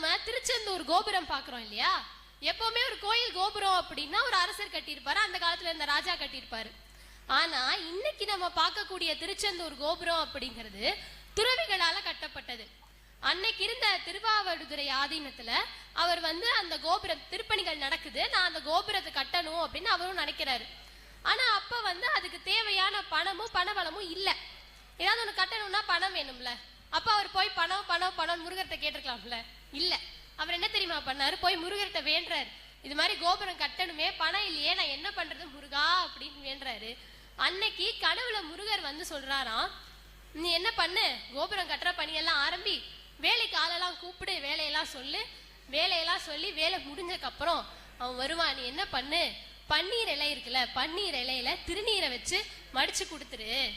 நம்ம திருச்செந்தூர் கோபுரம் பாக்குறோம் இல்லையா? எப்பவுமே ஒரு கோயில் கோபுரம் அப்படின்னா ஒரு அரசர் கட்டியிருப்பாரு அந்த காலத்துல இருந்த ராஜா கட்டியிருப்பாரு. ஆனா இன்னைக்கு நம்ம பார்க்கக்கூடிய திருச்செந்தூர் கோபுரம் அப்படிங்கிறது துறவிகளால கட்டப்பட்டது. அன்னைக்கு இருந்த திருவாவடுதுறை ஆதீனத்துல அவர் வந்து அந்த கோபுரம் திருப்பணிகள் நடக்குது நான் அந்த கோபுரத்தை கட்டணும் அப்படின்னு அவரும் நினைக்கிறாரு. ஆனா அப்ப வந்து அதுக்கு தேவையான பணமும் பணபலமும் இல்லை. ஏதாவது ஒன்று கட்டணும்னா பணம் வேணும்ல. அப்போ அவர் போய் பணம் பணம் பணம் முருகர்கிட்ட கேட்டிருக்கலாம்ல? இல்ல. அவர் என்ன தெரியுமா பண்ணாரு? போய் முருகர்கிட்ட வேண்டுறாரு. இது மாதிரி கோபுரம் கட்டணுமே பணம் இல்லையே நான் என்ன பண்றது முருகா அப்படின்னு வேண்டுறாரு. அன்னைக்கு கனவுல முருகர் வந்து சொல்றாராம் நீ என்ன பண்ணு? கோபுரம் கட்டுற பணியெல்லாம் ஆரம்பி வேலைக்கு ஆளெல்லாம் கூப்பிடு வேலையெல்லாம் சொல்லு. வேலையெல்லாம் சொல்லி வேலை முடிஞ்சக்கப்புறம் அவன் வருவான் நீ என்ன பண்ணு? பன்னீர் இலை இருக்குல்ல பன்னீர் இலையில திருநீரை வச்சு மடிச்சு கொடுத்துரு.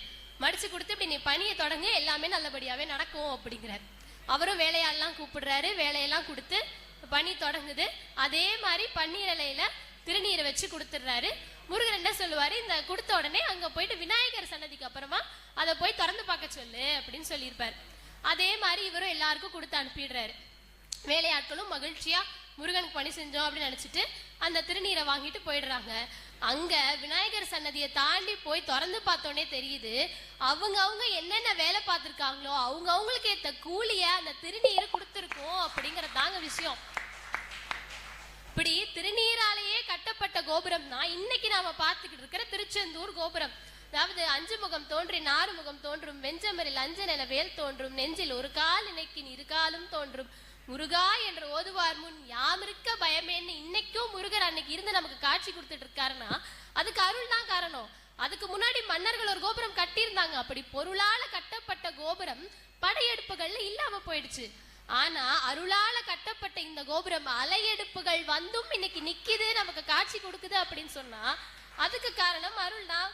மடிச்சு கொடுத்து இப்படி நீ பணியை தொடங்க எல்லாமே நல்லபடியாவே நடக்கும் அப்படிங்கிறார். அவரும் வேலையாள்லாம் கூப்பிடுறாரு வேலையெல்லாம் கொடுத்து பணி தொடங்குது. அதே மாதிரி பன்னீர் இலையில திருநீரை வச்சு கொடுத்துடுறாரு. முருகன் என்ன சொல்லுவாரு? இந்த கொடுத்த உடனே அங்க போயிட்டு விநாயகர் சன்னதிக்கு அப்புறமா அதை போய் திறந்து பார்க்க சொல்லு அப்படின்னு சொல்லியிருப்பாரு. அதே மாதிரி இவரும் எல்லாருக்கும் கொடுத்து அனுப்பிடுறாரு. வேலையாட்களும் மகிழ்ச்சியா முருகனுக்கு பணி செஞ்சோம் அப்படின்னு நினைச்சிட்டு அந்த திருநீரை வாங்கிட்டு போயிடுறாங்க. அங்க விநாயகர் சன்னதியை தாண்டி போய் திறந்து பார்த்தோன்னே தெரியுது அவங்க அவங்க என்னென்ன வேலை பார்த்துருக்காங்களோ அவங்க அவங்களுக்கு ஏத்த கூலிய அந்த திருநீர் கொடுத்துருக்கோம் அப்படிங்கறது தாங்க விஷயம். இப்படி திருநீராலேயே கட்டப்பட்ட கோபுரம் தான் இன்னைக்கு நாம பார்த்துக்கிட்டு இருக்கிற திருச்செந்தூர் கோபுரம். அதாவது அஞ்சு முகம் தோன்றி நாறு முகம் தோன்றும் வெஞ்சமரில் அஞ்சனென வேல் தோன்றும் நெஞ்சில் ஒரு கால் இணைக்கின் இருக்காலும் தோன்றும். முருகா என்று ஓதுவார் முன் யாமிருக்க பயமேன்னு இன்னைக்கும் முருகர் அன்னைக்கு இருந்து நமக்கு காட்சி கொடுத்துட்டு இருக்காருன்னா அதுக்கு அருள் தான் காரணம். அதுக்கு முன்னாடி மன்னர்கள் ஒரு கோபுரம் கட்டியிருந்தாங்க. அப்படி பொருளால கட்டப்பட்ட கோபுரம் படையெடுப்புகள்ல இல்லாம போயிடுச்சு. ஆனா அருளால கட்டப்பட்ட இந்த கோபுரம் அலையெடுப்புகள் வந்தும் இன்னைக்கு நிக்குது நமக்கு காட்சி கொடுக்குது அப்படின்னு சொன்னா அதுக்கு காரணம் அருள் தான்.